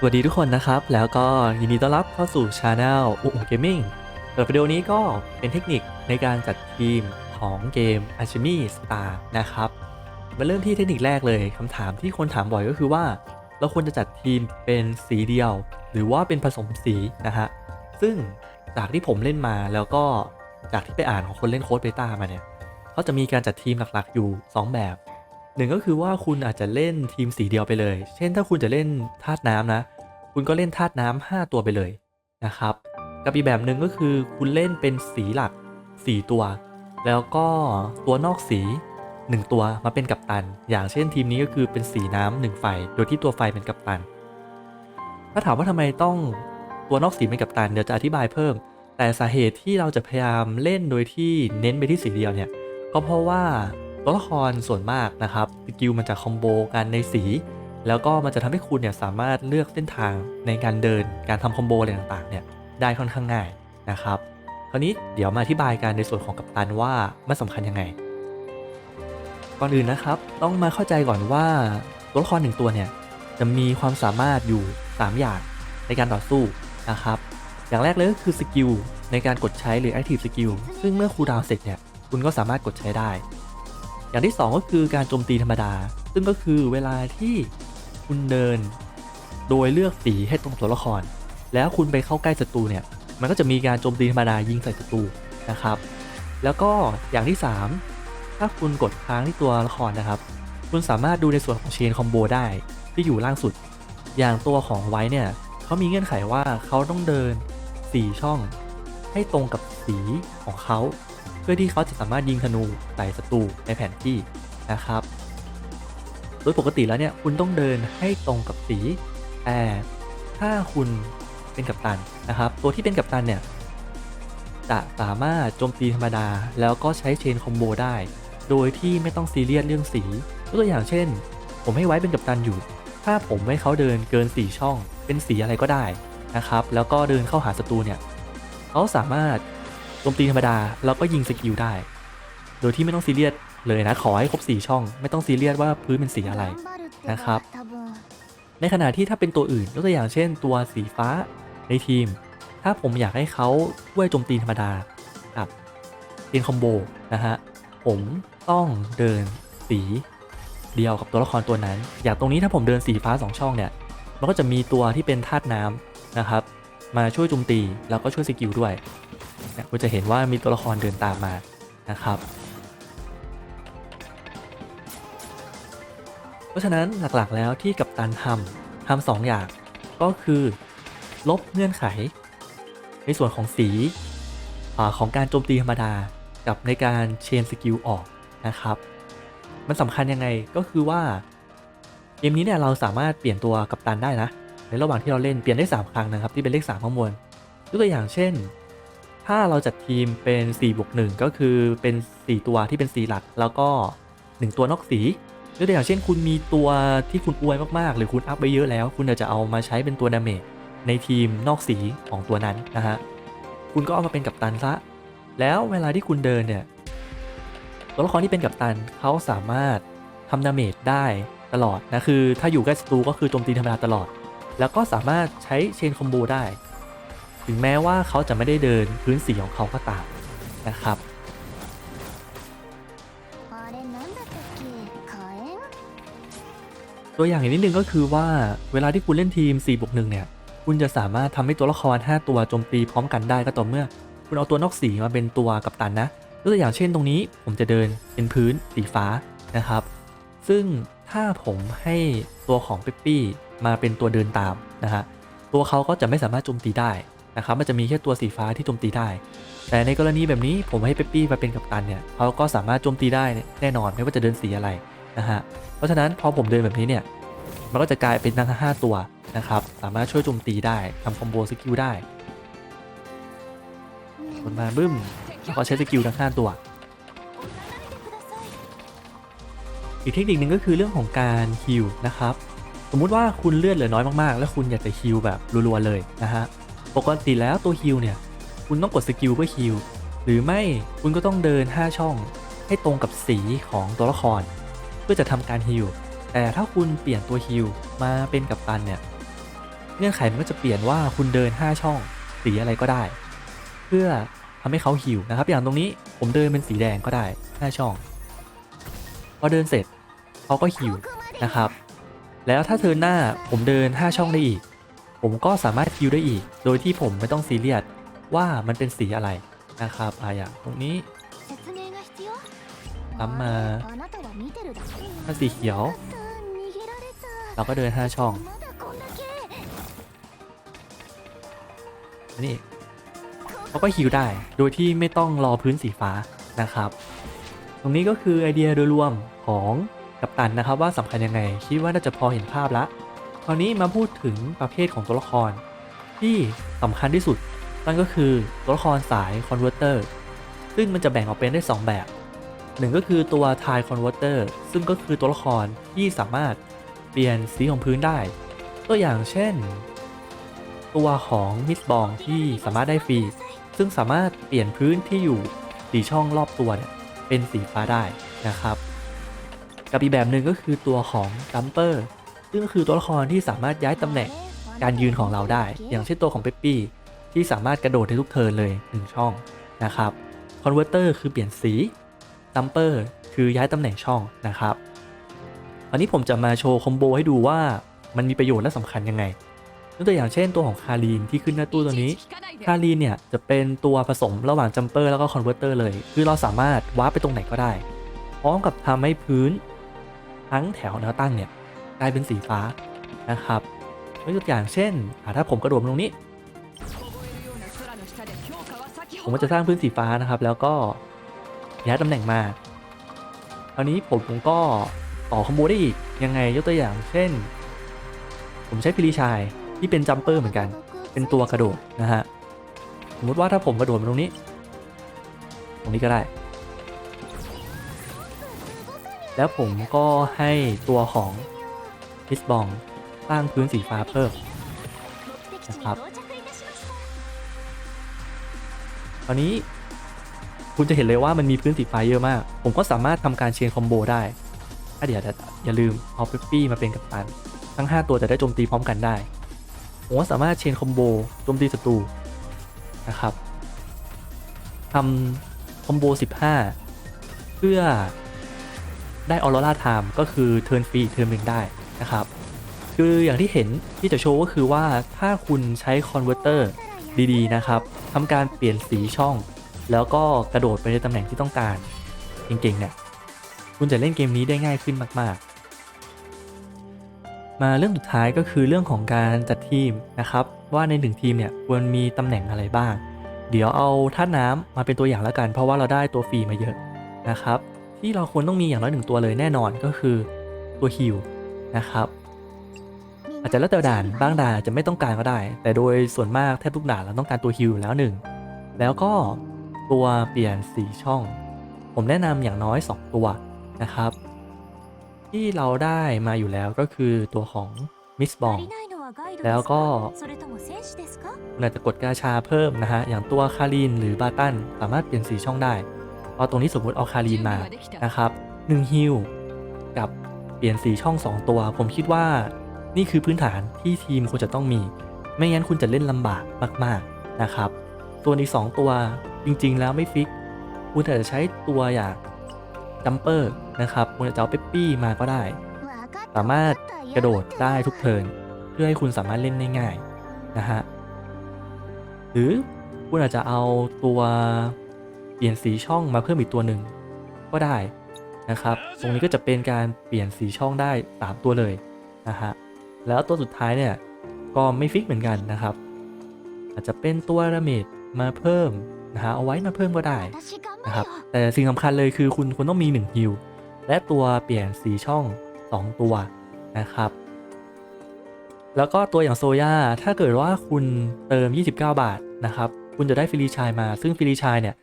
สวัสดีทุกคนนะครับ แล้วก็ยินดีต้อนรับเข้าสู่ช anel อุ๋งเกมมิ่งสำหรับวิดีโอนี้ก็เป็นเทคนิคในการจัดทีมของเกม a c h e m y Star นะครับมาเริ่มที่เทคนิคแรกเลยคำถามที่คนถามบ่อยก็คือว่า เราควรจะจัดทีมเป็นสีเดียว หรือว่าเป็นผสมสีนะฮะซึ่งจากที่ผมเล่นมาแล้วก็จากที่ไปอ่านของคนเล่นโค้ดเบต้ามาเนี่ยเขาจะมีการจัดทีมหลักๆอยู่ 2 แบบ หนึ่งก็คือว่าคุณอาจจะเล่นทีมสีเดียวไปเลย เช่นถ้าคุณจะเล่นธาตุน้ำนะ คุณก็เล่นธาตุน้ำ5ตัวไปเลยนะครับ กับอีกแบบหนึ่งก็คือคุณเล่นเป็นสีหลัก 4 ตัว แล้วก็ตัวนอกสี 1 ตัวมาเป็นกัปตัน อย่างเช่นทีมนี้ก็คือเป็นสีน้ำหนึ่งไฟ โดยที่ตัวไฟเป็นกัปตัน ถ้าถามว่าทำไมต้องตัวนอกสีเป็นกัปตันเดี๋ยวจะอธิบายเพิ่ม แต่สาเหตุที่เราจะพยายามเล่นโดยที่เน้นไปที่สีเดียวเนี่ยก็เพราะว่า ตัวละครส่วนมากนะครับสกิลมันจะคอมโบกันในสี แล้วก็มันจะทำให้คุณเนี่ยสามารถเลือกเส้นทางในการเดินการทำคอมโบอะไรต่างๆเนี่ยได้ค่อนข้างง่ายนะครับคราวนี้เดี๋ยวมาอธิบายกันในส่วนของกัปตันว่ามันสำคัญยังไง ก่อนอื่นนะครับ ต้องมาเข้าใจก่อนว่าตัวละครหนึ่งตัวเนี่ยจะมีความสามารถอยู่ 3 อย่างในการต่อสู้นะครับอย่างแรกเลยก็คือสกิลในการกดใช้หรือ Active Skill ซึ่งเมื่อคูลดาวเสร็จเนี่ยคุณก็สามารถกดใช้ได้ อย่างที่ 2 ก็คือการโจมตีธรรมดา ซึ่งก็คือเวลาที่คุณเดิน โดยเลือกสีให้ตรงตัวละคร แล้วคุณไปเข้าใกล้ศัตรูเนี่ย มันก็จะมีการโจมตีธรรมดายิงใส่ศัตรูนะครับ แล้วก็อย่างที่ 3 ถ้าคุณกดค้างที่ตัวละครนะครับ คุณสามารถดูในส่วนของเชนคอมโบได้ที่อยู่ล่างสุด อย่างตัวของไว้เนี่ยเขามีเงื่อนไขว่าเขาต้องเดิน 4 ช่อง ให้ตรงกับสีของเขา พื่อที่เขาจะสามารถยิงธนูใส่ศัตรูในแผนที่นะครับ โดยปกติแล้วเนี่ยคุณต้องเดินให้ตรงกับสีแต่ถ้าคุณเป็นกัปตันนะครับ ตัวที่เป็นกัปตันเนี่ยจะสามารถโจมตีธรรมดา แล้วก็ใช้เชนคอมโบได้ โดยที่ไม่ต้องซีเรียสเรื่องสียกตัวอย่างเช่น ผมให้ไว้เป็นกัปตันอยู่ ถ้าผมให้เขาเดินเกิน4ช่อง เป็นสีอะไรก็ได้นะครับ แล้วก็เดินเข้าหาศัตรูเนี่ยเขาสามารถ โจมตีธรรมดาแล้วก็ยิงสกิลได้ โดยที่ไม่ต้องซีเรียสเลยนะ ขอให้ครบ 4 ช่อง ไม่ต้องซีเรียสว่าพื้นเป็นสีอะไรนะครับ ในขณะที่ถ้าเป็นตัวอื่นยกตัวอย่างเช่น ตัวสีฟ้าในทีม ถ้าผมอยากให้เขาช่วยโจมตีธรรมดากับเป็นคอมโบนะฮะผมต้องเดินสีเดียวกับตัวละครตัวนั้น อย่างตรงนี้ถ้าผมเดินสีฟ้า 2 ช่องเนี่ยมันก็จะมีตัวที่เป็นธาตุน้ำนะครับ มาช่วยโจมตีแล้วก็ช่วยสกิลด้วย นี่ยคุณจะเห็นว่ามีตัวละครเดินตามมานะครับเพราะฉะนั้นหลักๆแล้วที่กัปตันทำทำสองอย่างก็คือ ลบเงื่อนไข ในส่วนของสีอของการโจมตีธรรมดากับในการเชนสกิลออกนะครับ มันสำคัญยังไงก็คือว่าเกมนี้เนี่ยเราสามารถเปลี่ยนตัวกัปตันได้นะ ในระหว่างที่เราเล่นเปลี่ยนได้ 3 ครั้งนะครับที่เป็นเลข3ข้างบนยกตัวอย่างเช่น ถ้าเราจัดทีมเป็น4บวก1ก็คือเป็น 4 ตัวที่เป็นสีหลัก แล้วก็ 1 ตัวนอกสียกตัวอย่างเช่น คุณมีตัวที่คุณอวยมากๆ หรือคุณอัพไปเยอะแล้ว คุณอาจจะเอามาใช้เป็นตัวดาเมจในทีมนอกสีของตัวนั้นนะฮะคุณก็เอามาเป็นกัปตันซะแล้วเวลาที่คุณเดินเนี่ยตัวละครที่เป็นกัปตันเขาสามารถทำดาเมจได้ตลอดนะคือถ้าอยู่ใกล้ศัตรูก็คือโจมตีธรรมดาตลอด แล้วก็สามารถใช้เชนคอมโบได้ ถึงแม้ว่าเขาจะไม่ได้เดินพื้นสีของเขาก็ตามนะครับ ตัวอย่างอีกนิดนึงก็คือว่าเวลาที่คุณเล่นทีม4บวก1เนี่ย คุณจะสามารถทำให้ตัวละคร 5 ตัวโจมตีพร้อมกันได้ก็ต่อเมื่อ คุณเอาตัวนอกสีมาเป็นตัวกัปตันนะยกตัวอย่างเช่นตรงนี้ผมจะเดินเป็นพื้นสีฟ้านะครับ ซึ่งถ้าผมให้ตัวของเปปปี้มาเป็นตัวเดินตามนะฮะตัวเขาก็จะไม่สามารถโจมตีได้ นะครับมันจะมีแค่ตัวสีฟ้าที่โจมตีได้ แต่ในกรณีแบบนี้ผมให้เปปปี้มาเป็นกัปตันเนี่ยเขาก็สามารถโจมตีได้แน่นอนไม่ว่าจะเดินสีอะไรนะฮะเพราะฉะนั้นพอผมเดินแบบนี้เนี่ยมันก็จะกลายเป็นทั้ง5ตัวนะครับสามารถช่วยโจมตีได้ทำคอมโบสกิลได้กดมาบึ้มแล้วก็ใช้สกิลทั้ง5ตัวอีกเทคนิคหนึ่งก็คือเรื่องของการฮิลนะครับ สมมุติว่าคุณเลือดเหลือน้อยมากๆ แล้วคุณอยากจะฮิลแบบรัวๆเลยนะฮะ ปกติแล้วตัวฮิลเนี่ย คุณต้องกดสกิลเพื่อฮิลหรือไม่คุณก็ต้องเดิน 5 ช่อง ให้ตรงกับสีของตัวละคร เพื่อจะทำการฮิลแต่ถ้าคุณเปลี่ยนตัวฮิลมาเป็นกัปตันเนี่ย เงื่อนไขมันก็จะเปลี่ยนว่าคุณเดิน 5 ช่อง สีอะไรก็ได้ เพื่อทำให้เขาหิวนะครับ อย่างตรงนี้ผมเดินเป็นสีแดงก็ได้ 5 ช่อง พอเดินเสร็จเขาก็หิวนะครับ แล้วถ้าเทิร์นหน้าผมเดิน 5 ช่องได้อีก ผมก็สามารถฮิวได้อีก โดยที่ผมไม่ต้องซีเรียสว่ามันเป็นสีอะไรนะครับอาอย่ตรงนี้ตามมาถ้าสีเขียว เราก็เดินห้าช่อง นี่เขาก็ฮิวได้ โดยที่ไม่ต้องรอพื้นสีฟ้านะครับ ตรงนี้ก็คือไอเดียโดยรวมของกัปตันนะครับว่าสำคัญยังไง คิดว่าน่าจะพอเห็นภาพละ ราวนี้มาพูดถึงประเภทของตัวละคร ที่สำคัญที่สุด นั่นก็คือตัวละครสายคอนเวอร์เตอร์ซึ่งมันจะแบ่งออกเป็นได้ 2 แบบหนึ่งก็คือตัวทายคอนเวอร์เตอร์ซึ่งก็คือตัวละครที่สามารถเปลี่ยนสีของพื้นได้ ตัวอย่างเช่น ตัวของมิสบองที่สามารถได้ฟรี ซึ่งสามารถเปลี่ยนพื้นที่อยู่สีช่องรอบตัวเป็นสีฟ้าได้นะครับ กับอีกแบบหนึ่งก็คือตัวของดัมเปอร์ ซึ่งคือตัวละครที่สามารถย้ายตำแหน่งการยืนของเราได้ อย่างเช่นตัวของเปปปี้ที่สามารถกระโดดได้ทุกเทิร์นเลย1ช่องนะครับคอนเวอร์เตอร์คือเปลี่ยนสีดัมเปอร์คือย้ายตำแหน่งช่องนะครับวันนี้ผมจะมาโชว์คอมโบให้ดูว่ามันมีประโยชน์และสำคัญยังไงยกตัวอย่างเช่นตัวของคารีนที่ขึ้นหน้าตู้ตัวนี้ คารีนเนี่ยจะเป็นตัวผสมระหว่างจัมเปอร์แล้วก็คอนเวอร์เตอร์เลย คือเราสามารถวาร์ปไปตรงไหนก็ได้ พร้อมกับทำให้พื้นทั้งแถวแนวตั้งเนี่ย กลายเป็นสีฟ้านะครับยกตัวอย่างเช่นถ้าผมกระโดดมาตรงนี้ ผมก็จะสร้างพื้นสีฟ้านะครับ แล้วก็ย้ายตำแหน่งมาคราวนี้ผมก็ต่อคอมโบได้อีกยังไงยกตัวอย่างเช่น ผมใช้ฟิลิชายที่เป็นจัมเปอร์เหมือนกัน เป็นตัวกระโดดนะฮะสมมติว่าถ้าผมกระโดดมาตรงนี้ ตรงนี้ก็ได้ แล้วผมก็ให้ตัวของ พิสบอง สร้างพื้นสีฟ้าเพิ่มนะครับตอนนี้คุณจะเห็นเลยว่ามันมีพื้นสีฟ้าเยอะมาก ผมก็สามารถทำการเชนคอมโบได้ถ้าเดี๋ยวอย่าลืมเอาเปปปี้มาเป็นกัปตัน ทั้ง 5 ตัวจะได้โจมตีพร้อมกันได้ ผมก็สามารถเชนคอมโบโจมตีศัตรูนะครับทำคอมโบ 15 เพื่อได้ออโรราไทม์ก็คือเทิร์นฟรีเทิร์นหนึ่งได้ นะครับ คืออย่างที่เห็นที่จะโชว์ก็คือว่าถ้าคุณใช้คอนเวอร์เตอร์ดีๆนะครับทำการเปลี่ยนสีช่อง แล้วก็กระโดดไปในตำแหน่งที่ต้องการเก่งๆเนี่ยคุณจะเล่นเกมนี้ได้ง่ายขึ้นมาก ๆ มาเรื่องสุดท้ายก็คือเรื่องของการจัดทีมนะครับ ว่าในหนึ่งทีมเนี่ยควรมีตำแหน่งอะไรบ้าง เดี๋ยวเอาท่าน้ำมาเป็นตัวอย่างแล้วกัน เพราะว่าเราได้ตัวฟรีมาเยอะนะครับ ที่เราควรต้องมีอย่างน้อยหนึ่งตัวเลยแน่นอนก็คือตัวฮิล นะครับ อาจจะแล้วแต่ด่านบางด่านอาจจะไม่ต้องการก็ได้ แต่โดยส่วนมากแทบทุกด่านเราต้องการตัวฮิลอยู่แล้วหนึ่งแล้วก็ตัวเปลี่ยนสีช่อง ผมแนะนำอย่างน้อย 2 ตัวนะครับ ที่เราได้มาอยู่แล้วก็คือตัวของมิสบองแล้วก็คุณอาจจะกดกาชาเพิ่มนะฮะ อย่างตัวคารีนหรือบาตันสามารถเปลี่ยนสีช่องได้เอาตรงนี้สมมติเอาคารีนมานะครับ1ฮิลกับ เปลี่ยนสีช่อง 2 ตัว ผมคิดว่า นี่คือพื้นฐานที่ทีมควรจะต้องมี ไม่งั้นคุณจะเล่นลำบากมาก ๆนะครับตัวนอีก 2 ตัวจริงๆ แล้วไม่ฟิก คุณอาจจะใช้ตัวอย่างจัมเปอร์นะครับ คุณจะเอาเปปปี้มาก็ได้ สามารถกระโดดได้ทุกเทิร์นเพื่อให้คุณสามารถเล่นง่ายๆนะฮะหรือคุณอาจจะเอาตัวเปลี่ยนสีช่องมาเพิ่มอีกตัวหนึ่งก็ได้ นะครับ ตรงนี้ก็จะเป็นการเปลี่ยนสีช่องได้ 3 ตัวเลยนะฮะ แล้วตัวสุดท้ายเนี่ยก็ไม่ฟิกเหมือนกันนะครับ อาจจะเป็นตัวระเมดมาเพิ่มนะฮะเอาไว้มาเพิ่มก็ได้นะครับ แต่สิ่งสำคัญเลยคือคุณควรต้องมี1ฮิวและตัวเปลี่ยนสีช่อง 2 ตัวนะครับ แล้วก็ตัวอย่างโซย่าถ้าเกิดว่าคุณเติม 29 บาทนะครับ คุณจะได้ฟิลิชายมาซึ่งฟิลิชายเนี่ย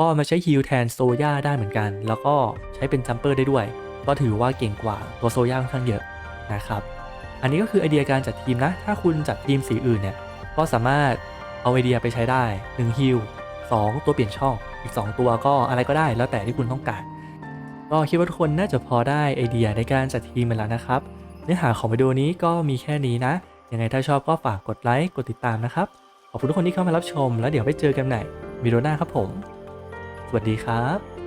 ก็มาใช้ฮิลแทนโซย่าได้เหมือนกัน แล้วก็ใช้เป็นจัมเปอร์ได้ด้วย ก็ถือว่าเก่งกว่าตัวโซย่าค่อนข้างเยอะนะครับ อันนี้ก็คือไอเดียการจัดทีมนะ ถ้าคุณจัดทีมสีอื่นเนี่ย ก็สามารถเอาไอเดียไปใช้ได้1ฮิล2ตัวเปลี่ยนช่อง อีก 2 ตัวก็อะไรก็ได้ แล้วแต่ที่คุณต้องการ ก็คิดว่าทุกคนน่าจะพอได้ไอเดียในการจัดทีมไปแล้วนะครับ เนื้อหาของวิดีโอนี้ก็มีแค่นี้นะ ยังไงถ้าชอบก็ฝากกดไลค์ กดติดตามนะครับ ขอบคุณทุกคนที่เข้ามารับชม แล้วเดี๋ยวไปเจอกันใหม่วิดีโอหน้าครับผม วัสดีครับ